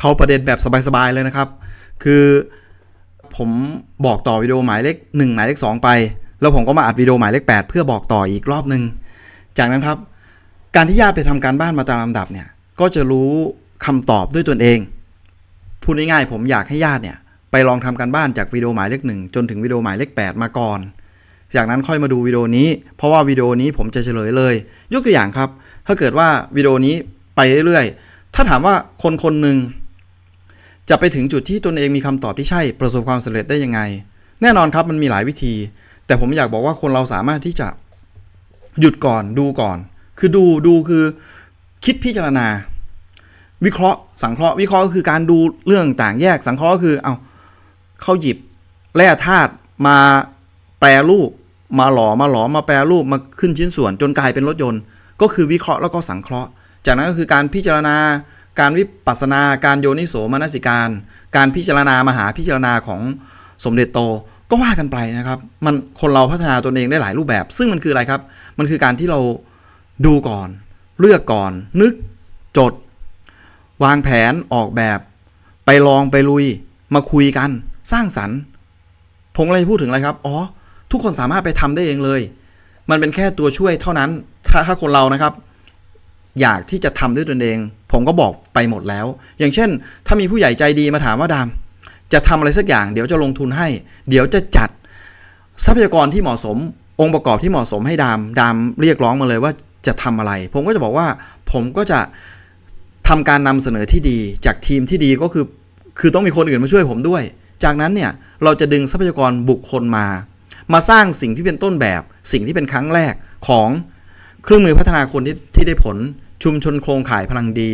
เข้าประเด็นแบบสบายๆเลยนะครับ คือผมบอกต่อวิดีโอหมายเลข1หมายเลข2 ไป แล้วผมก็มาอัดวิดีโอหมายเลข 8 เพื่อบอกต่ออีกรอบหนึ่งจากนั้นครับ การที่ญาติไปทำการบ้านมาตามลำดับเนี่ยก็จะรู้คำตอบด้วยตนเองพูดง่ายๆผมอยากให้ญาติเนี่ยไปลองทำการบ้านจากวิดีโอหมายเลขหนึ่งจนถึงวิดีโอหมายเลข 8 มาก่อน จากนั้นค่อยมาดูวิดีโอนี้ เพราะว่าวิดีโอนี้ผมจะเฉลยเลย ยกตัวอย่างครับ ถ้าเกิดว่าวิดีโอนี้ไปเรื่อยๆ ถ้าถามว่าคนคนหนึ่ง จะไปถึงจุดที่ตนเองมีคำตอบที่ใช่ประสบความสำเร็จได้ยังไง แน่นอนครับมันมีหลายวิธี แต่ผมอยากบอกว่าคนเราสามารถที่จะหยุดก่อนดูก่อน คือดูดูคือคิดพิจารณา วิเคราะห์สังเคราะห์วิเคราะห์ก็คือการดูเรื่องต่างแยกสังเคราะห์ก็คือเอาเข้าหยิบแร่ธาตุมาแปรรูป มาหลอมาหลอมาแปรรูปมาขึ้นชิ้นส่วน จนกลายเป็นรถยนต์ ก็คือวิเคราะห์แล้วก็สังเคราะห์ จากนั้นก็คือการพิจารณา การวิปัสสนาการโยนิโสมนสิการ การพิจารณามหาพิจารณาของสมเด็จโตก็ว่ากันไปนะครับ มันคนเราพัฒนาตนเองได้หลายรูปแบบ ซึ่งมันคืออะไรครับ มันคือการที่เราดูก่อน เลือกก่อน นึก จด วางแผนออกแบบ ไปลองไปลุย มาคุยกัน สร้างสรรค์ผมกำลังจะพูดถึงอะไรครับ อ๋อ ทุกคนสามารถไปทำได้เองเลย มันเป็นแค่ตัวช่วยเท่านั้น ถ้าถ้าคนเรานะครับ อยากที่จะทำด้วยตนเอง ผมก็บอกไปหมดแล้ว อย่างเช่น ถ้ามีผู้ใหญ่ใจดีมาถามว่าดาม จะทำอะไรสักอย่าง เดี๋ยวจะลงทุนให้ เดี๋ยวจะจัดทรัพยากรที่เหมาะสม องค์ประกอบที่เหมาะสมให้ดาม ดามเรียกร้องมาเลยว่าจะทำอะไร ผมก็จะบอกว่า ผมก็จะทำการนำเสนอที่ดี จากทีมที่ดีก็คือ คือต้องมีคนอื่นมาช่วยผมด้วย จากนั้นเนี่ยเราจะดึงทรัพยากรบุคคลมา มาสร้างสิ่งที่เป็นต้นแบบ สิ่งที่เป็นครั้งแรกของเครื่องมือพัฒนาคนที่ที่ได้ผล ชุมชนโครงข่ายพลังดี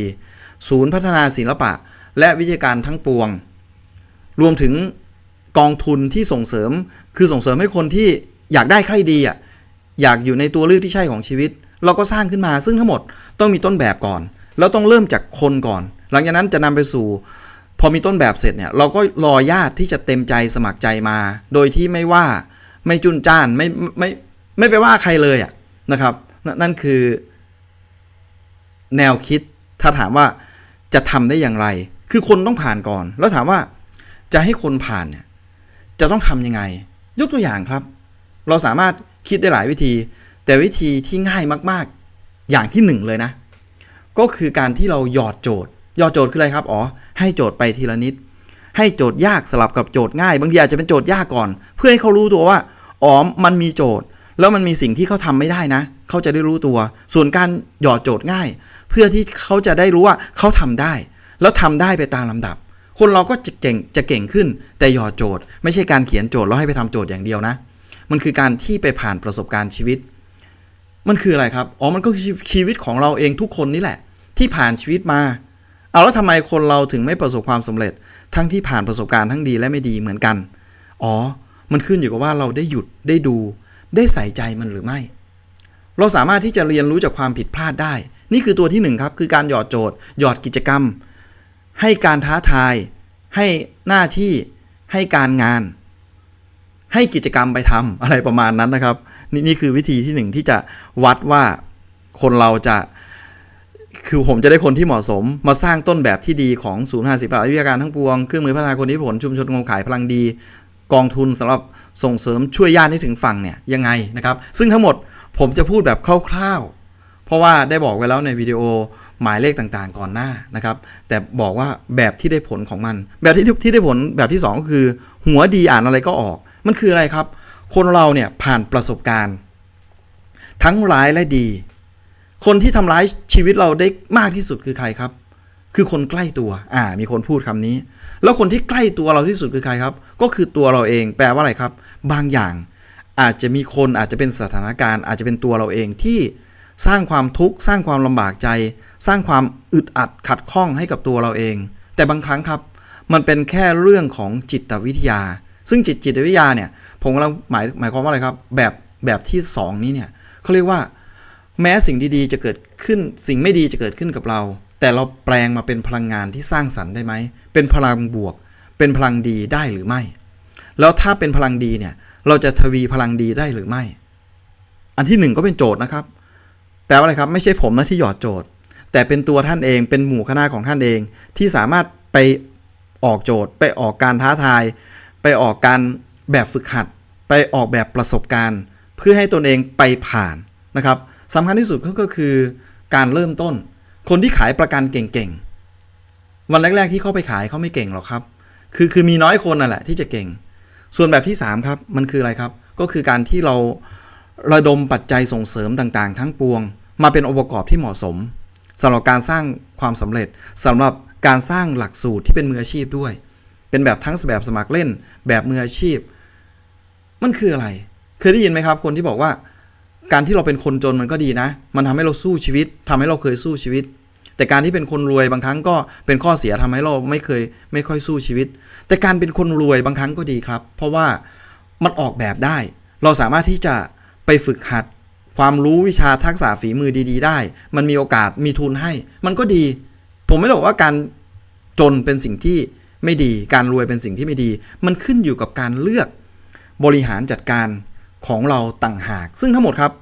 ศูนย์พัฒนาศิลปะ และวิทยาการทั้งปวง รวมถึงกองทุนที่ส่งเสริม คือส่งเสริมให้คนที่อยากได้ใครดีอะอยากอยู่ในตัวเลือกที่ใช่ของชีวิต เราก็สร้างขึ้นมาซึ่งทั้งหมดต้องมีต้นแบบก่อน แล้วต้องเริ่มจากคนก่อน หลังจากนั้นจะนำไปสู่ พอมีต้นแบบเสร็จเนี่ยเราก็รอญาติที่จะเต็มใจสมัครใจมา โดยที่ไม่ว่าไม่จุนจ้านไม่ไม่ไม่ไปว่าใครเลยอะนะครับนนั่นคือ แนวคิด ถ้าถามว่าจะทำได้อย่างไร คือคนต้องผ่านก่อน แล้วถามว่าจะให้คนผ่านเนี่ยจะต้องทำยังไง ยกตัวอย่างครับ เราสามารถคิดได้หลายวิธี แต่วิธีที่ง่ายมากๆ อย่างที่หนึ่งเลยนะ ก็คือการที่เราหยอดโจทย์ หยอดโจทย์คืออะไรครับ อ๋อ ให้โจทย์ไปทีละนิด ให้โจทย์ยากสลับกับโจทย์ง่าย บางทีอาจจะเป็นโจทย์ยากก่อน เพื่อให้เขารู้ตัวว่า อ๋อ มันมีโจทย์ แล้วมันมีสิ่งที่เขาทำไม่ได้นะ เขาจะได้รู้ตัว ส่วนการหยอดโจทย์ง่าย เพื่อที่เขาจะได้รู้ว่าเขาทำได้ แล้วทำได้ไปตามลำดับ คนเราก็จะเก่งจะเก่งขึ้น แต่หยอดโจทย์ ไม่ใช่การเขียนโจทย์แล้วให้ไปทำโจทย์อย่างเดียวนะ มันคือการที่ไปผ่านประสบการณ์ชีวิต มันคืออะไรครับอ๋อมันก็ชีวิตของเราเองทุกคนนี่แหละ ที่ผ่านชีวิตมาเอาแล้วทำไมคนเราถึงไม่ประสบความสำเร็จ ทั้งที่ผ่านประสบการณ์ทั้งดีและไม่ดีเหมือนกัน อ๋อ มันขึ้นอยู่กับว่าเราได้หยุดได้ดู ได้ใส่ใจมันหรือไม่ เราสามารถที่จะเรียนรู้จากความผิดพลาดได้ นี่คือตัวที่หนึ่งครับ คือการหยอดโจทย์ หยอดกิจกรรม ให้การท้าทาย ให้หน้าที่ ให้การงาน ให้กิจกรรมไปทำอะไรประมาณนั้นนะครับ นี่นี่คือวิธีที่หนึ่งที่จะวัดว่าคนเราจะคือผมจะได้คนที่เหมาะสมมาสร้างต้นแบบที่ดีของศูนย์ห้าสิบหลักวิทยาการทั้งปวง เครื่องมือพัฒนาคนที่ผลชุมชนโครงขายพลังดี กองทุนสำหรับส่งเสริมช่วยญาติให้ถึงฝั่งเนี่ยยังไงนะครับ ซึ่งทั้งหมดผมจะพูดแบบคร่าวๆ เพราะว่าได้บอกไว้แล้วในวิดีโอหมายเลขต่างๆ ก่อนหน้านะครับ แต่บอกว่าแบบที่ได้ผลของมัน แบบที่ที่ได้ผลแบบที่สองก็คือ หัวดีอ่านอะไรก็ออก มันคืออะไรครับ คนเราเนี่ยผ่านประสบการณ์ ทั้งร้ายและดี คนที่ทำร้ายชีวิตเราได้มากที่สุดคือใครครับ คือคนใกล้ตัว อ่า มีคนพูดคำนี้ แล้วคนที่ใกล้ตัวเราที่สุดคือใครครับ ก็คือตัวเราเอง แปลว่าอะไรครับ บางอย่าง อาจจะมีคนอาจจะเป็นสถานการณ์ อาจจะเป็นตัวเราเองที่สร้างความทุกข์สร้างความลำบากใจ สร้างความอึดอัดขัดข้องให้กับตัวเราเอง แต่บางครั้งครับ มันเป็นแค่เรื่องของจิตวิทยา ซึ่งจิตจิตวิทยาเนี่ย ผมกำลังหมายหมายความว่าอะไรครับ แบบแบบที่สองนี้เนี่ยเขาเรียกว่า แม้สิ่งดีๆจะเกิดขึ้นสิ่งไม่ดีจะเกิดขึ้นกับเรา แต่เราแปลงมาเป็นพลังงานที่สร้างสรรค์ได้ไหม เป็นพลังบวก เป็นพลังดีได้หรือไม่ แล้วถ้าเป็นพลังดีเนี่ย เราจะทวีพลังดีได้หรือไม่ อันที่หนึ่งก็เป็นโจทย์นะครับ แปลว่าอะไรครับ ไม่ใช่ผมนะที่หยอดโจทย์ แต่เป็นตัวท่านเอง เป็นหมู่คณะของท่านเอง ที่สามารถไปออกโจทย์ ไปออกการท้าทาย ไปออกการแบบฝึกหัด ไปออกแบบประสบการณ์ เพื่อให้ตนเองไปผ่านนะครับสำคัญที่สุดก็ก็คือการเริ่มต้น คนที่ขายประกันเก่งๆ วันแรก ๆ ที่เข้าไปขายเขาไม่เก่งหรอกครับ คือคือมีน้อยคนน่ะแหละที่จะเก่ง ส่วนแบบที่ 3 ครับ มันคืออะไรครับ ก็คือการที่เราระดมปัจจัยส่งเสริมต่างๆ ทั้งปวง มาเป็นองค์ประกอบที่เหมาะสมสำหรับการสร้างความสำเร็จสำหรับการสร้างหลักสูตรที่เป็นมืออาชีพด้วย เป็นแบบทั้งแบบสมัครเล่น แบบมืออาชีพ มันคืออะไร เคยได้ยินไหมครับ คนที่บอกว่า การที่เราเป็นคนจนมันก็ดีนะ มันทำให้เราสู้ชีวิตทำให้เราเคยสู้ชีวิต แต่การที่เป็นคนรวยบางครั้งก็เป็นข้อเสียทำให้เราไม่เคยไม่ค่อยสู้ชีวิต แต่การเป็นคนรวยบางครั้งก็ดีครับ เพราะว่ามันออกแบบได้ เราสามารถที่จะไปฝึกหัด ความรู้วิชาทักษะฝีมือดี ๆ ได้ มันมีโอกาสมีทุนให้ มันก็ดี ผมไม่ได้บอกว่าการจนเป็นสิ่งที่ไม่ดี การรวยเป็นสิ่งที่ไม่ดี มันขึ้นอยู่กับการเลือกบริหารจัดการ ของเราต่างหาก ซึ่งทั้งหมดครับ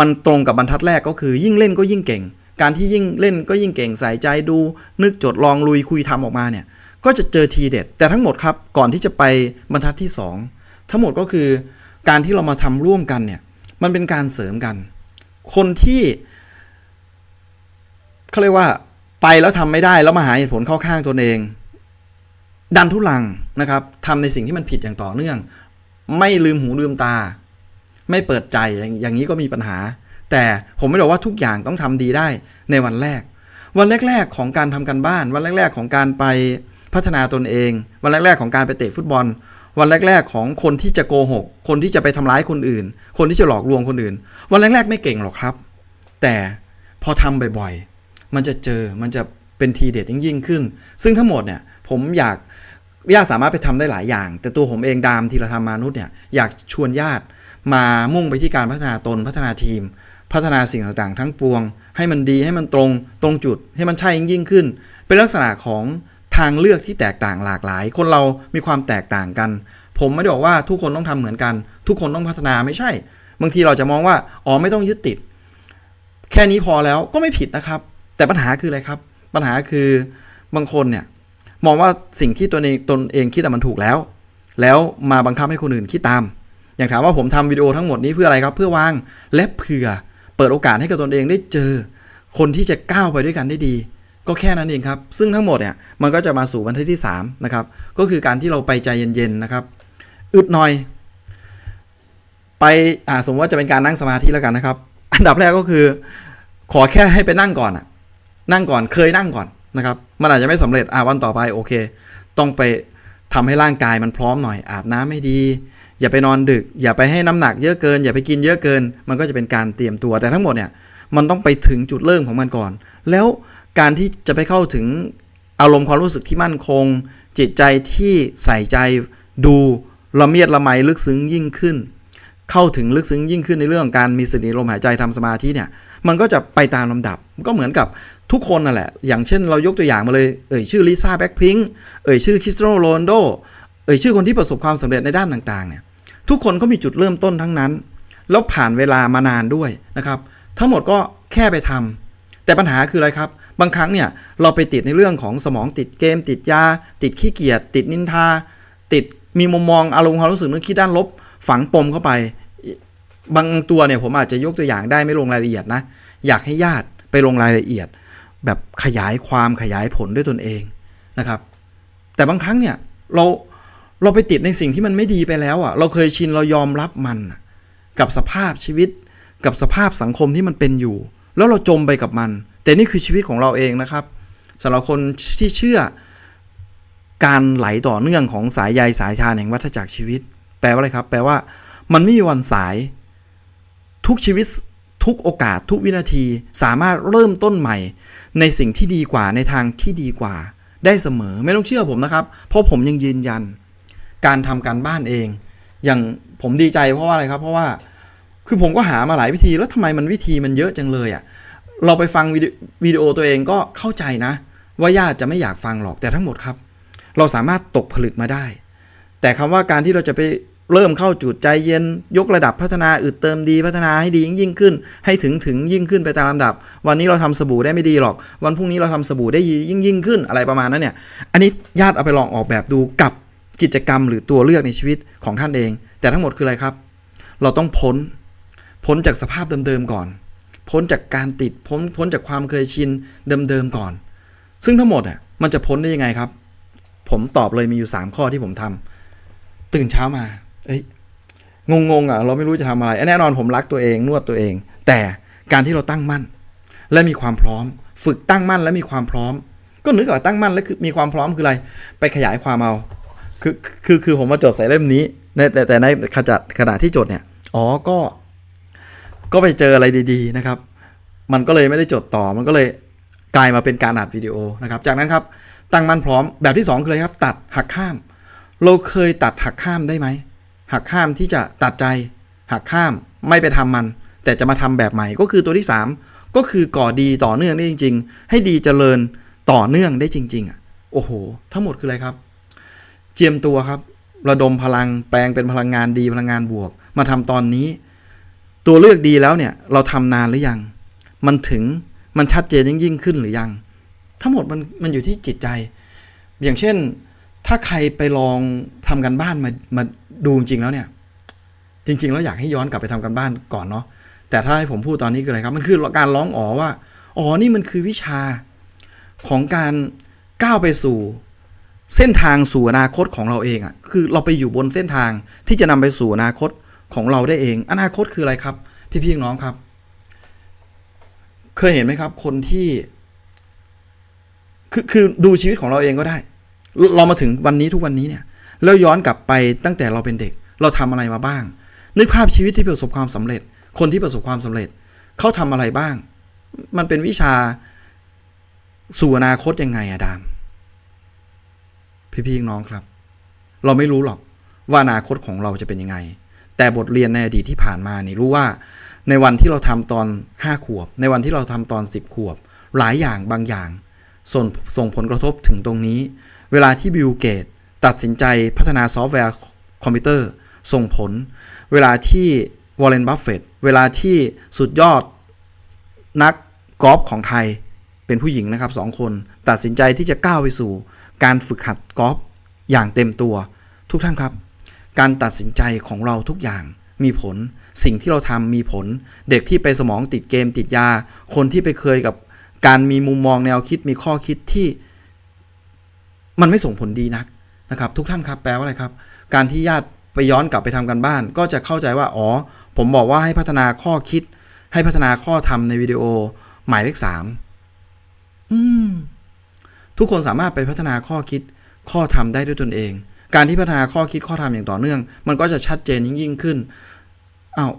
มันตรงกับบรรทัดแรกก็คือยิ่งเล่นก็ยิ่งเก่ง การที่ยิ่งเล่นก็ยิ่งเก่งใส่ใจดู นึกจดลองลุยคุยทำออกมาเนี่ยก็จะเจอทีเด็ด แต่ทั้งหมดครับก่อนที่จะไปบรรทัดที่ 2 ทั้งหมดก็คือการที่เรามาทำร่วมกันเนี่ยมันเป็นการเสริมกัน คนที่เขาเรียกว่าไปแล้วทำไม่ได้แล้วมาหาเหตุผลเข้าข้างตนเอง ดันทุลังนะครับทำในสิ่งที่มันผิดอย่างต่อเนื่อง ไม่ลืมหูลืมตา ไม่เปิดใจอย่างนี้ก็มีปัญหา แต่ผมไม่ได้บอกว่าทุกอย่างต้องทำดีได้ในวันแรก วันแรก ๆ ของการทำกันบ้าน วันแรก ๆ ของการไปพัฒนาตนเอง วันแรก ๆ ของการไปเตะฟุตบอล วันแรก ๆ ของคนที่จะโกหก คนที่จะไปทำร้ายคนอื่น คนที่จะหลอกลวงคนอื่น วันแรก ๆ ไม่เก่งหรอกครับ แต่พอทำบ่อยๆ มันจะเจอมันจะเป็นทีเด็ดยิ่งขึ้น ซึ่งทั้งหมดเนี่ยผมอยากญาติสามารถไปทำได้หลายอย่าง แต่ตัวผมเองดามทีละธรรมานุษย์เนี่ยอยากชวนญาติ มามุ่งไปที่การพัฒนาตนพัฒนาทีม พัฒนาสิ่งต่างๆ ทั้งปวง ให้มันดีให้มันตรงตรงจุดให้มันใช่ยิ่งขึ้น เป็นลักษณะของทางเลือกที่แตกต่างหลากหลาย คนเรามีความแตกต่างกัน ผมไม่ได้บอกว่าทุกคนต้องทำเหมือนกัน ทุกคนต้องพัฒนาไม่ใช่ บางทีเราจะมองว่าอ๋อไม่ต้องยึดติด แค่นี้พอแล้วก็ไม่ผิดนะครับ แต่ปัญหาคืออะไรครับ ปัญหาคือบางคนเนี่ยมองว่าสิ่งที่ตนเองตนเองคิดมันถูกแล้ว แล้วมาบังคับให้คนอื่นคิดตาม อย่างถามว่าผมทำวิดีโอทั้งหมดนี้เพื่ออะไรครับเพื่อวางและเผื่อ เปิดโอกาสให้กับตนเองได้เจอ คนที่จะก้าวไปด้วยกันได้ดี ก็แค่นั้นเองครับ ซึ่งทั้งหมดเนี่ยมันก็จะมาสู่บรรทัดที่3นะครับก็คือการที่เราไปใจเย็นๆนะครับอึดหน่อย ไปอ่าสมมติว่าจะเป็นการนั่งสมาธิแล้วกันนะครับ อันดับแรกก็คือ ขอแค่ให้ไปนั่งก่อนอะนั่งก่อนเคยนั่งก่อนนะครับมันอาจจะไม่สำเร็จอ่าวันต่อไปโอเค ต้องไปทำให้ร่างกายมันพร้อมหน่อยอาบน้ำไม่ดี อย่าไปนอนดึก อย่าไปให้น้ำหนักเยอะเกิน อย่าไปกินเยอะเกิน มันก็จะเป็นการเตรียมตัวแต่ทั้งหมดเนี่ยมันต้องไปถึงจุดเริ่มของมันก่อน แล้วการที่จะไปเข้าถึงอารมณ์ความรู้สึกที่มั่นคง จิตใจที่ใส่ใจดูละเมียดละไมลึกซึ้งยิ่งขึ้น เข้าถึงลึกซึ้งยิ่งขึ้นในเรื่องการมีสติลมหายใจทำสมาธิเนี่ยมันก็จะไปตามลำดับก็เหมือนกับทุกคนนั่นแหละ อย่างเช่นเรายกตัวอย่างมาเลยเอ่ยชื่อลิซ่าแบ็คพิงค์เอ่ยชื่อคริสเตียโรนโดเอ่ยชื่อคนที่ประสบความสำเร็จในด้านต่างๆเนี่ย ทุกคนก็มีจุดเริ่มต้นทั้งนั้น แล้วผ่านเวลามานานด้วยนะครับ ทั้งหมดก็แค่ไปทำแต่ปัญหาคืออะไรครับ บางครั้งเนี่ยเราไปติดในเรื่องของสมองติดเกม ติดยา ติดขี้เกียจติดนินทา ติดมีมุมมองอารมณ์ความรู้สึกนึกคิดด้านลบ ฝังปมเข้าไป บางตัวเนี่ยผมอาจจะยกตัวอย่างได้ไม่ลงรายละเอียดนะอยากให้ญาติไปลงรายละเอียด แบบขยายความขยายผลด้วยตนเองนะครับ แต่บางครั้งเนี่ยเรา เราไปติดในสิ่งที่มันไม่ดีไปแล้วอะ เราเคยชินเรายอมรับมัน กับสภาพชีวิต กับสภาพสังคมที่มันเป็นอยู่ แล้วเราจมไปกับมัน แต่นี่คือชีวิตของเราเองนะครับสำหรับคนที่เชื่อการไหลต่อเนื่องของสายใยสายทานแห่งวัฏจักรชีวิต แปลว่าอะไรครับ แปลว่า มันไม่มีวันสาย ทุกชีวิตทุกโอกาสทุกวินาทีสามารถเริ่มต้นใหม่ ในสิ่งที่ดีกว่าในทางที่ดีกว่า ได้เสมอไม่ต้องเชื่อผมนะครับ เพราะผมยังยืนยัน การทำการบ้านเอง อย่างผมดีใจเพราะว่าอะไรครับ เพราะว่าคือผมก็หามาหลายวิธีแล้วทำไมมันวิธีมันเยอะจังเลยอะ่ะเราไปฟังวิดีวิดีโอตัวเองก็เข้าใจนะ ว่าญาติจะไม่อยากฟังหรอกแต่ทั้งหมดครับ เราสามารถตกผลึกมาได้ แต่คำว่าการที่เราจะไปเริ่มเข้าจุดใจเย็น ยกระดับพัฒนาอึดเติมดีพัฒนาให้ดียิ่งยิ่งขึ้น ให้ถึงถึงยิ่งขึ้นไปตามลำดับ วันนี้เราทำสบู่ได้ไม่ดีหรอก วันพรุ่งนี้เราทำสบู่ได้ยิ่งยิ่งขึ้นอะไรประมาณนั้นเนี่ย อันนี้ญาติเอาไปลองออกแบบดูกับ กิจกรรมหรือตัวเลือกในชีวิตของท่านเอง แต่ทั้งหมดคืออะไรครับ เราต้องพ้น พ้นจากสภาพเดิมๆก่อน พ้นจากการติด พ้นพ้นจากความเคยชินเดิมๆก่อน ซึ่งทั้งหมดอะมันจะพ้นได้ยังไงครับ ผมตอบเลยมีอยู่ 3 ข้อที่ผมทำตื่นเช้ามา เอ้ยงงๆอะเราไม่รู้จะทำอะไรแน่นอนผมรักตัวเองนวดตัวเอง แต่การที่เราตั้งมั่น และมีความพร้อม ฝึกตั้งมั่นและมีความพร้อม ก็นึกว่าตั้งมั่นและคือมีความพร้อมคืออะไร ไปขยายความเอา คือคือคือผมมาจดใส่เล่มนี้ในแต่แต่ในขณะขณะที่จดเนี่ยอ๋อก็ ก็ไปเจออะไรดี ๆนะครับ มันก็เลยไม่ได้จดต่อมันก็เลยกลายมาเป็นการอัดวิดีโอนะครับ จากนั้นครับตั้งมันพร้อมแบบที่สองคืออะไรครับ ตัดหักข้าม เราเคยตัดหักข้ามได้ไหมหักข้ามที่จะตัดใจหักข้ามไม่ไปทำมัน แต่จะมาทำแบบใหม่ก็คือตัวที่ 3 ก็คือก่อดีต่อเนื่องได้จริง ๆ ให้ดีเจริญต่อเนื่องได้จริง ๆอะโอ้โห ทั้งหมดคืออะไรครับ เจียมตัวครับ ระดมพลังแปลงเป็นพลังงานดีพลังงานบวก มาทำตอนนี้ ตัวเลือกดีแล้วเนี่ย เราทำนานหรือยัง มันถึงมันชัดเจนยิ่งยิ่งขึ้นหรือยัง ทั้งหมดมันมันอยู่ที่จิตใจ อย่างเช่น ถ้าใครไปลองทำกันบ้านมามาดูจริงแล้วเนี่ย จริง ๆ แล้วอยากให้ย้อนกลับไปทำกันบ้านก่อนเนาะแต่ถ้าให้ผมพูดตอนนี้คืออะไรครับ มันคือการร้องอ๋อว่า อ๋อ นี่มันคือวิชาของการก้าวไปสู่ เส้นทางสู่อนาคตของเราเองอะ่ะคือเราไปอยู่บนเส้นทางที่จะนำไปสู่อนาคตของเราได้เอง อนาคตคืออะไรครับ พี่ๆน้องครับ เคยเห็นไหมครับ คนที่ คือคือดูชีวิตของเราเองก็ได้ เรามาถึงวันนี้ทุกวันนี้เนี่ยแล้วย้อนกลับไปตั้งแต่เราเป็นเด็ก เราทำอะไรมาบ้าง นึกภาพชีวิตที่ประสบความสำเร็จ คนที่ประสบความสำเร็จเขาทำอะไรบ้าง มันเป็นวิชาสู่อนาคตยังไงอะดาม พี่ๆน้องครับ เราไม่รู้หรอกว่าอนาคตของเราจะเป็นยังไง แต่บทเรียนในอดีตที่ผ่านมานี่รู้ว่า ในวันที่เราทำตอน 5 ขวบ ในวันที่เราทำตอน 10 ขวบ หลายอย่างบางอย่างส่งส่งผลกระทบถึงตรงนี้ เวลาที่บิลเกตตัดสินใจพัฒนาซอฟต์แวร์คอมพิวเตอร์ ส่งผล เวลาที่วอร์เรนบัฟเฟตเวลาที่สุดยอดนักกอล์ฟของไทยเป็นผู้หญิงนะครับสองคน ตัดสินใจที่จะก้าวไปสู่ การฝึกหัดกอล์ฟอย่างเต็มตัว ทุกท่านครับ การตัดสินใจของเราทุกอย่างมีผล สิ่งที่เราทำมีผล เด็กที่ไปสมองติดเกมติดยา คนที่ไปเคยกับการมีมุมมองแนวคิดมีข้อคิดที่ มันไม่ส่งผลดีนักนะครับ ทุกท่านครับแปลว่าอะไรครับ การที่ญาติไปย้อนกลับไปทำกันบ้าน ก็จะเข้าใจว่าอ๋อ ผมบอกว่าให้พัฒนาข้อคิด ให้พัฒนาข้อธรรมในวิดีโอหมายเลขสามอืม ทุกคนสามารถไปพัฒนาข้อคิดข้อธรรมได้ด้วยตนเอง การที่พัฒนาข้อคิดข้อธรรมอย่างต่อเนื่อง มันก็จะชัดเจนยิ่งยิ่งขึ้นอ้าว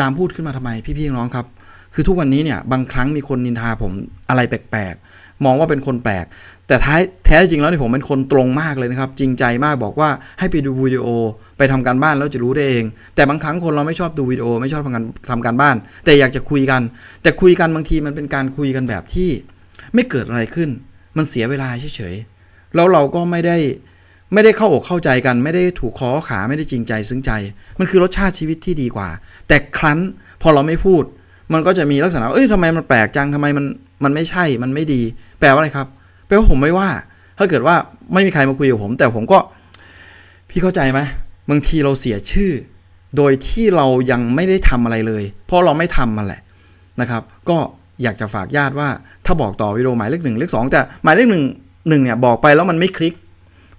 ดามพูดขึ้นมาทำไมพี่ๆน้องครับ คือทุกวันนี้เนี่ยบางครั้งมีคนนินทาผมอะไรแปลกๆ มองว่าเป็นคนแปลก แต่ท้ายแท้จริงแล้วเนี่ยผมเป็นคนตรงมากเลยนะครับ จริงใจมากบอกว่าให้ไปดูวิดีโอไปทำการบ้านแล้วจะรู้ได้เอง แต่บางครั้งคนเราไม่ชอบดูวิดีโอไม่ชอบทำการทำการบ้าน แต่อยากจะคุยกัน แต่คุยกันบางทีมันเป็นการคุยกันแบบที่ไม่เกิดอะไรขึ้น มันเสียเวลาเฉยๆแล้วเราก็ไม่ได้ไม่ได้เข้าอกเข้าใจกัน ไม่ได้ถูกคอขาไม่ได้จริงใจซึ้งใจ มันคือรสชาติชีวิตที่ดีกว่า แต่ครั้นพอเราไม่พูด มันก็จะมีลักษณะเอ้ยทำไมมันแปลกจังทำไมมันมันไม่ใช่มันไม่ดี แปลว่าอะไรครับแปลว่าผมไม่ว่า ถ้าเกิดว่าไม่มีใครมาคุยกับผม แต่ผมก็ พี่เข้าใจไหมบางทีเราเสียชื่อ โดยที่เรายังไม่ได้ทำอะไรเลย เพราะเราไม่ทำมันแหละนะครับ ก็ อยากจะฝากญาติว่า ถ้าบอกต่อวิดีโอหมายเลขหนึ่งเลขสองแต่หมายเลขหนึ่งหนึ่งเนี่ยบอกไปแล้วมันไม่คลิก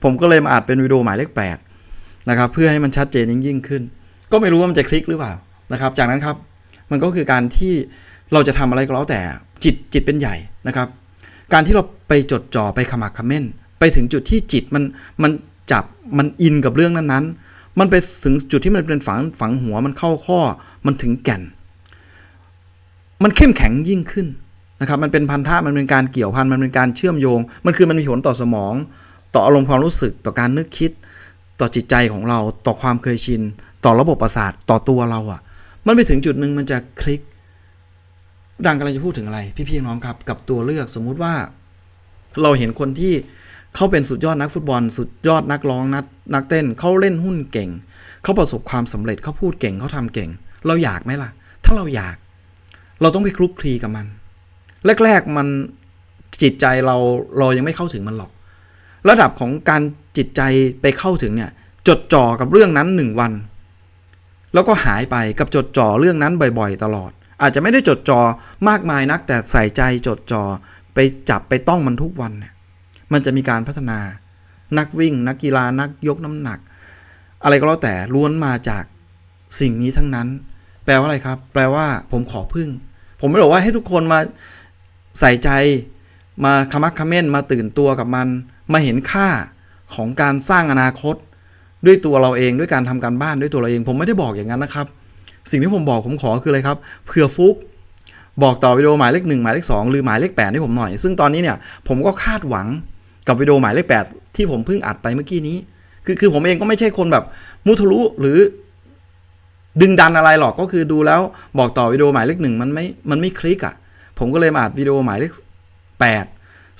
ผมก็เลยมาอัดเป็นวิดีโอหมายเลขแปดนะครับเพื่อให้มันชัดเจนยิ่งยิ่งขึ้น ก็ไม่รู้ว่ามันจะคลิกหรือเปล่านะครับจากนั้นครับมันก็คือการที่เราจะทำอะไรก็แล้วแต่จิตจิตเป็นใหญ่นะครับ การที่เราไปจดจ่อไปขมักขม้น ไปถึงจุดที่จิตมันมันจับมันอินกับเรื่องนั้นๆ มันไปถึงจุดที่มันเป็นฝังฝังหัวมันเข้าข้อมันถึงแก่น มันเข้มแข็งยิ่งขึ้นนะครับมันเป็นพันธะมันเป็นการเกี่ยวพันมันเป็นการเชื่อมโยง มันคือมันมีผลต่อสมอง ต่ออารมณ์ความรู้สึกต่อการนึกคิด ต่อจิตใจของเราต่อความเคยชิน ต่อระบบประสาทต่อตัวเราอะ่ะ มันไปถึงจุดหนึ่งมันจะคลิก ดังกำลังจะพูดถึงอะไรพี่ๆน้องครับ กับตัวเลือกสมมุติว่า เราเห็นคนที่เขาเป็นสุดยอดนักฟุตบอล สุดยอดนักร้องนักนักเต้นเขาเล่นหุ้นเก่งเขาประสบความสำเร็จเขาพูดเก่งเขาทำเก่ง เราอยากไหมล่ะ ถ้าเราอยาก เราต้องไปคลุกคลีกับมัน แรก ๆ มันจิตใจเราเรายังไม่เข้าถึงมันหรอก ระดับของการจิตใจไปเข้าถึงเนี่ยจดจ่อกับเรื่องนั้นหนึ่งวัน แล้วก็หายไปกับจดจ่อเรื่องนั้นบ่อย ๆ ตลอด อาจจะไม่ได้จดจ่อมากมายนัก แต่ใส่ใจจดจ่อไปจับไปต้องมันทุกวันเนี่ยมันจะมีการพัฒนา นักวิ่ง นักกีฬานักยกน้ำหนัก อะไรก็แล้วแต่ล้วนมาจากสิ่งนี้ทั้งนั้น แปลว่าอะไรครับ แปลว่าผมขอพึ่ง ผมไม่บอกว่าให้ทุกคนมาใส่ใจมาขมักเขม้นมาตื่นตัวกับมัน มาเห็นค่าของการสร้างอนาคต ด้วยตัวเราเองด้วยการทำการบ้านด้วยตัวเราเอง ผมไม่ได้บอกอย่างนั้นนะครับ สิ่งที่ผมบอกผมขอคืออะไรครับเผื่อฟุก บอกต่อวิดีโอหมายเลขหนึ่งหมายเลขสองหรือหมายเลขแปดให้ผมหน่อย ซึ่งตอนนี้เนี่ยผมก็คาดหวังกับวิดีโอหมายเลขแปดที่ผมเพิ่งอัดไปเมื่อกี้นี้ คือคือผมเองก็ไม่ใช่คนแบบมุทะลุหรือ ดึงดันอะไรหรอกก็คือดูแล้วบอกต่อวิดีโอหมายเลขหนึ่งมันไม่มันไม่คลิกอะ่ะ ผมก็เลยมาอัดวิดีโอหมายเลขแปด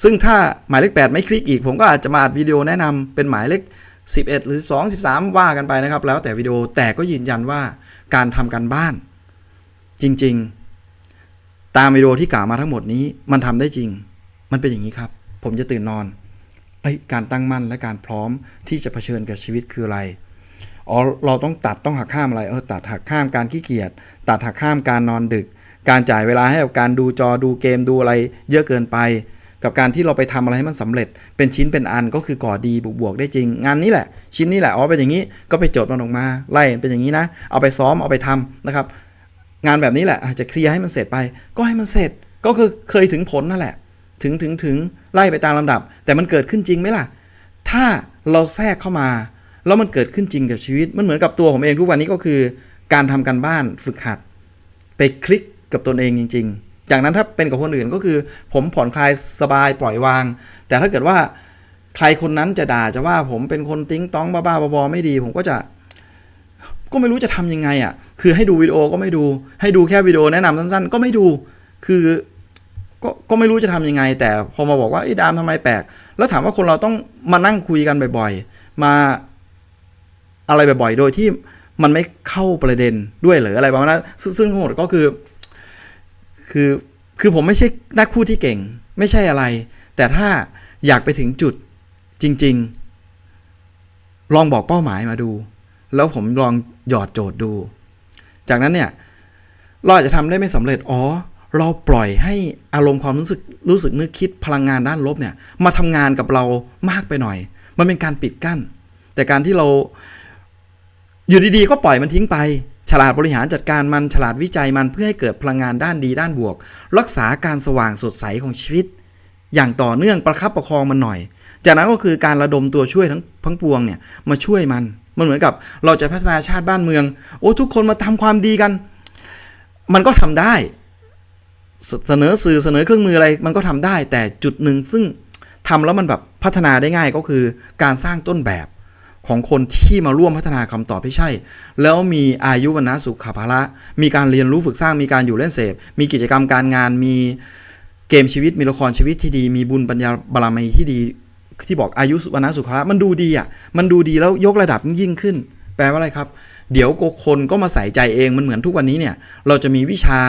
ซึ่งถ้าหมายเลขแปดไม่คลิกอีก ผมก็อาจจะมาอัดวิดีโอแนะนำเป็นหมายเลข 11 หรือ 12 13 ว่ากันไปนะครับ แล้วแต่วิดีโอแต่ก็ยืนยันว่าการทำการบ้าน จริงๆ ตามวิดีโอที่กล่าวมาทั้งหมดนี้มันทำได้จริง มันเป็นอย่างนี้ครับ ผมจะตื่นนอนเอ้การตั้งมั่นและการพร้อมที่จะเผชิญกับชีวิตคืออะไร อ๋อเราต้องตัดต้องหักข้ามอะไรเออตัดหักข้ามการขี้เกียจตัดหักข้ามการนอนดึก การจ่ายเวลาให้กับการดูจอดูเกมดูอะไร เยอะเกินไป กับการที่เราไปทำอะไรให้มันสำเร็จ เป็นชิ้นเป็นอันก็คือก่อดีบวกบวกได้จริง งานนี้แหละ ชิ้นนี้แหละอ๋อเป็นอย่างนี้ก็ไปโจดมันออกมาไล่เป็นอย่างนี้นะ เอาไปซ้อมเอาไปทำนะครับ งานแบบนี้แหละอาจจะเคลียร์ให้มันเสร็จไป ก็ให้มันเสร็จก็คือเคยถึงผลนั่นแหละ ถึงถึงถึงไล่ไปตามลำดับ แต่มันเกิดขึ้นจริงไหมล่ะ ถ้าเราแทรกเข้ามา แล้วมันเกิดขึ้นจริงกับชีวิต มันเหมือนกับตัวผมเองทุกวันนี้ก็คือ การทำการบ้านฝึกหัด ไปคลิกกับตนเองจริง ๆ จากนั้นถ้าเป็นกับคนอื่นก็คือ ผมผ่อนคลายสบายปล่อยวาง แต่ถ้าเกิดว่าใครคนนั้นจะด่าจะว่าผมเป็นคนติ้งต้องบ้าๆบอๆไม่ดี ผมก็จะ ก็ไม่รู้จะทำยังไงอะ คือให้ดูวิดีโอก็ไม่ดู ให้ดูแค่วิดีโอแนะนำสั้นๆ ก็ไม่ดู คือก็ก็ไม่รู้จะทำยังไง แต่พอมาบอกว่าไอ้ดามทำไมแปลก แล้วถามว่าคนเราต้องมานั่งคุยกันบ่อย ๆ มา อะไรบ่อยๆ โดยที่มันไม่เข้าประเด็นด้วยหรืออะไรประมาณนั้นซึ่งซึ่งทั้งหมดก็คือ คือคือผมไม่ใช่นักพูดที่เก่ง ไม่ใช่อะไร แต่ถ้าอยากไปถึงจุดจริง ๆ ลองบอกเป้าหมายมาดู แล้วผมลองหยอดโจทย์ดู จากนั้นเนี่ยเราอาจจะทำได้ไม่สำเร็จ อ๋อ เราปล่อยให้อารมณ์ความรู้สึก รู้สึกนึกคิดพลังงานด้านลบเนี่ย มาทำงานกับเรามากไปหน่อย มันเป็นการปิดกั้น แต่การที่เรา อยู่ดีๆ ก็ปล่อยมันทิ้งไป ฉลาดบริหารจัดการมันฉลาดวิจัยมันเพื่อให้เกิดพลังงานด้านดีด้านบวก รักษาการสว่างสดใสของชีวิต อย่างต่อเนื่องประคับประคองมันหน่อย จากนั้นก็คือการระดมตัวช่วยทั้งทั้งปวงเนี่ยมาช่วยมัน มันเหมือนกับเราจะพัฒนาชาติบ้านเมือง โอ้ทุกคนมาทำความดีกัน มันก็ทำได้เสเสนอสื่อเสนอเครื่องมืออะไรมันก็ทำได้ แต่จุดหนึ่งซึ่งทำแล้วมันแบบพัฒนาได้ง่ายก็คือการสร้างต้นแบบ ของคนที่มาร่วมพัฒนาคำตอบที่ใช่ แล้วมีอายุวันนะสุขภาระ มีการเรียนรู้ฝึกสร้างมีการอยู่เล่นเสพ มีกิจกรรมการงานมีเกมชีวิตมีละครชีวิตที่ดี มีบุญปัญญาบารมีที่ดีที่บอกอายุวันนะสุขภาระมันดูดีอะมันดูดีแล้วยกระดับยิ่งขึ้น แปลว่าอะไรครับ เดี๋ยวคนก็มาใส่ใจเองมันเหมือนทุกวันนี้เนี่ยเราจะมีวิชา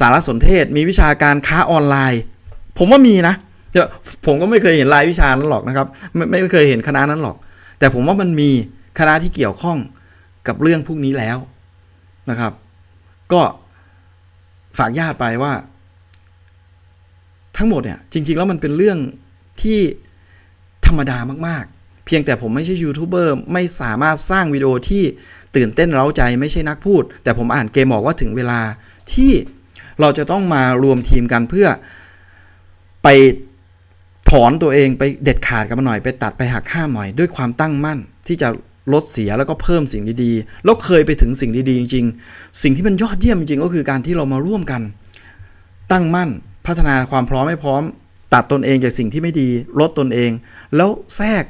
สารสนเทศ มีวิชาการค้าออนไลน์ ผมว่ามีนะ เดี๋ยวผมก็ไม่เคยเห็นรายวิชานั้นหรอกนะครับ ไม่ไม่เคยเห็นคณะนั้นหรอก แต่ผมว่ามันมีคณะที่เกี่ยวข้องกับเรื่องพวกนี้แล้วนะครับ ก็ฝากญาติไปว่า ทั้งหมดเนี่ยจริง ๆ แล้วมันเป็นเรื่องที่ธรรมดามากๆ เพียงแต่ผมไม่ใช่ยูทูบเบอร์ไม่สามารถสร้างวิดีโอที่ตื่นเต้นเร้าใจไม่ใช่นักพูด แต่ผมอ่านเกมบอกว่าถึงเวลาที่เราจะต้องมารวมทีมกันเพื่อไป ถอนตัวเองไปเด็ดขาดกันมาหน่อยไปตัดไปหักห้ามหน่อย ด้วยความตั้งมั่นที่จะลดเสียแล้วก็เพิ่มสิ่งดีๆ แล้วเคยไปถึงสิ่งดีๆ จริง ๆ สิ่งที่มันยอดเยี่ยมจริงๆก็คือการที่เรามาร่วมกัน ตั้งมั่นพัฒนาความพร้อมไม่พร้อม ตัดตนเองจากสิ่งที่ไม่ดี ลดตนเอง แล้วแทรก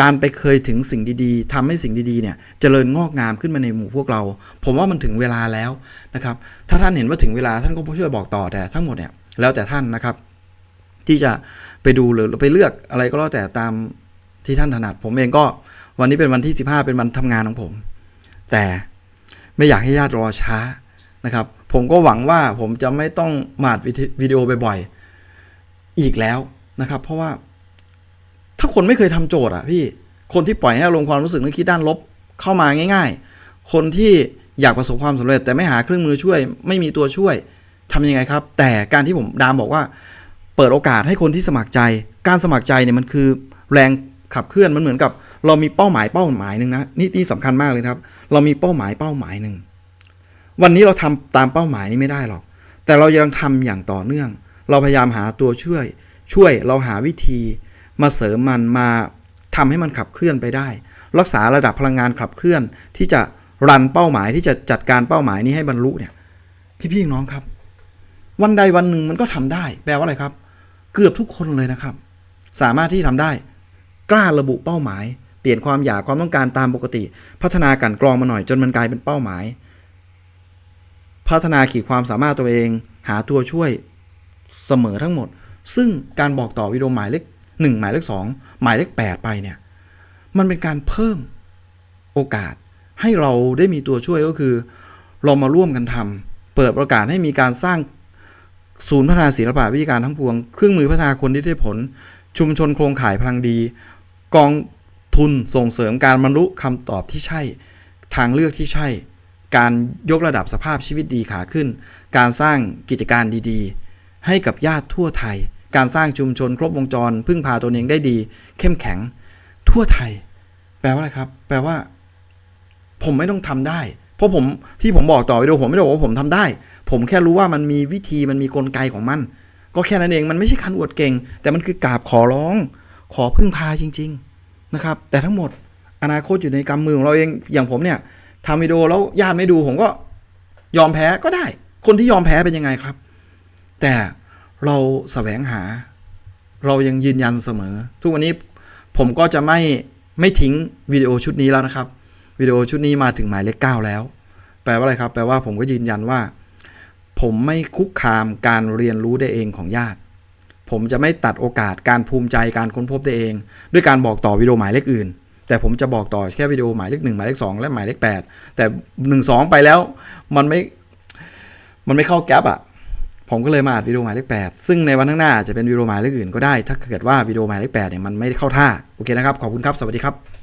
การไปเคยถึงสิ่งดีๆทำให้สิ่งดีๆเนี่ยเจริญงอกงามขึ้นมาในหมู่พวกเรา ผมว่ามันถึงเวลาแล้วนะครับ ถ้าท่านเห็นว่าถึงเวลาท่านก็ช่วยบอกต่อแต่ทั้งหมดเนี่ยแล้วแต่ท่านนะครับ ที่จะไปดูหรือไปเลือกอะไรก็แล้วแต่ตามที่ท่านถนัด ผมเองก็วันนี้เป็นวันที่ 15 เป็นวันทำงานของผม แต่ไม่อยากให้ญาติรอช้านะครับ ผมก็หวังว่าผมจะไม่ต้องมาดวิดีโอบ่อยๆอีกแล้วนะครับ เพราะว่าถ้าคนไม่เคยทำโจทย์อะพี่คนที่ปล่อยให้อารมณ์ความรู้สึกนึกคิดด้านลบเข้ามาง่าย ๆ คนที่อยากประสบความสำเร็จ แต่ไม่หาเครื่องมือช่วย ไม่มีตัวช่วยทำยังไงครับ แต่การที่ผมดามบอกว่า เปิดโอกาสให้คนที่สมัครใจ การสมัครใจเนี่ยมันคือแรงขับเคลื่อนมันเหมือนกับ เรามีเป้าหมายเป้าหมายหนึ่งนะนี่ที่สำคัญมากเลยครับ เรามีเป้าหมายเป้าหมายหนึ่งวันนี้เราทำตามเป้าหมายนี้ไม่ได้หรอก แต่เรายังทำอย่างต่อเนื่อง เราพยายามหาตัวช่วย ช่วยเราหาวิธี มาเสริมมันมาทำให้มันขับเคลื่อนไปได้ รักษาระดับพลังงานขับเคลื่อน ที่จะรันเป้าหมายที่จะจัดการเป้าหมายนี้ให้บรรลุเนี่ยพี่ๆน้องครับ วันใดวันหนึ่งมันก็ทำได้ แปลว่าอะไรครับ เกือบทุกคนเลยนะครับ สามารถที่ทำได้ กล้าระบุเป้าหมาย เปลี่ยนความอยากความต้องการตามปกติ พัฒนากลันกรองมาหน่อยจนมันกลายเป็นเป้าหมาย พัฒนาขีดความสามารถตัวเอง หาตัวช่วยเสมอทั้งหมด ซึ่งการบอกต่อวิดีโอหมายเลขหนึ่งหมายเลขสองหมายเลขแปดไปเนี่ยมันเป็นการเพิ่มโอกาสให้เราได้มีตัวช่วยก็คือ เรามาร่วมกันทำเปิดโอกาสให้มีการสร้าง ศูนย์พัฒนาศิลปะวิทยาการทั้งปวง เครื่องมือพัฒนาคนที่ได้ผล ชุมชนโครงข่ายพลังดี กองทุนส่งเสริมการบรรลุคำตอบที่ใช่ ทางเลือกที่ใช่ การยกระดับสภาพชีวิตดีขาขึ้น การสร้างกิจการดีๆ ให้กับญาติทั่วไทย การสร้างชุมชนครบวงจร พึ่งพาตัวเองได้ดี เข้มแข็ง ทั่วไทย แปลว่าอะไรครับ แปลว่า ผมไม่ต้องทำได้ เพราะผมที่ผมบอกต่อวิดีโอผมไม่ได้บอกว่าผมทำได้ ผมแค่รู้ว่ามันมีวิธีมันมีกลไกของมัน ก็แค่นั้นเองมันไม่ใช่การอวดเก่ง แต่มันคือกราบขอร้อง ขอพึ่งพาจริง ๆนะครับ แต่ทั้งหมดอนาคตอยู่ในกำมือของเราเองอย่างผมเนี่ยทำวิดีโอแล้วญาติไม่ดูผมก็ยอมแพ้ก็ได้ คนที่ยอมแพ้เป็นยังไงครับ แต่เราแสวงหา เรายังยืนยันเสมอ ทุกวันนี้ผมก็จะไม่ไม่ทิ้งวิดีโอชุดนี้แล้วนะครับ วิดีโอชุดนี้มาถึงหมายเลขเก้าแล้ว แปลว่าอะไรครับ แปลว่าผมก็ยืนยันว่า ผมไม่คุกคามการเรียนรู้ได้เองของญาติ ผมจะไม่ตัดโอกาสการภูมิใจการค้นพบได้เอง ด้วยการบอกต่อวิดีโอหมายเลขอื่น แต่ผมจะบอกต่อแค่วิดีโอหมายเลขหนึ่งหมายเลขสองและหมายเลขแปดแต่หนึ่งสองไปแล้วมันไม่มันไม่เข้าแก๊ปอะผมก็เลยมาอัดวิดีโอหมายเลขแปดซึ่งในวันข้างหน้าจะเป็นวิดีโอหมายเลขอื่นก็ได้ ถ้าเกิดว่าวิดีโอหมายเลขแปดเนี่ยมันไม่เข้าท่า โอเคนะครับ ขอบคุณครับ สวัสดีครับ